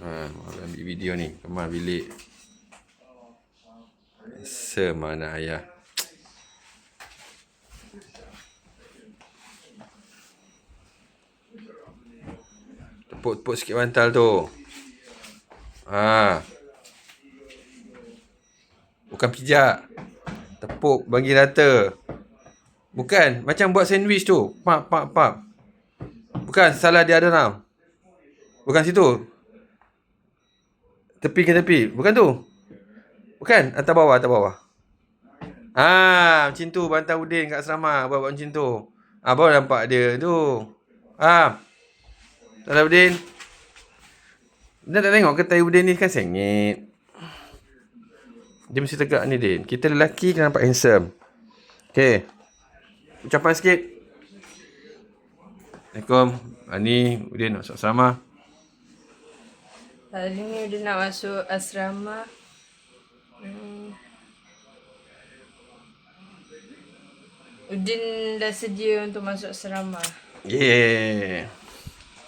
Ha, ambil video ni. Kemal bilik. Semana ayah. Tepuk-tepuk sikit bantal tu. Ha. Bukan pijak. Tepuk bagi rata. Bukan. Macam buat sandwich tu. Pap, pap, pap. Bukan. Salah dia ada now. Bukan situ. Tepi ke tepi. Bukan tu. Bukan. Atas bawah, atas bawah. Ah, macam tu bantal Udin kat asrama buat, buat macam tu. Ah, baru nampak dia tu. Ah. Salah Udin. Dia tak tengok ke tai Udin ni kan sengit. Dia mesti tegak ni Din. Kita lelaki kena nampak handsome. Okay. Ucapan sikit. Assalamualaikum. Ah, ni Udin masuk asrama. Hari ni dia nak masuk asrama. Hmm. Udin dah sedia untuk masuk asrama. Yeah.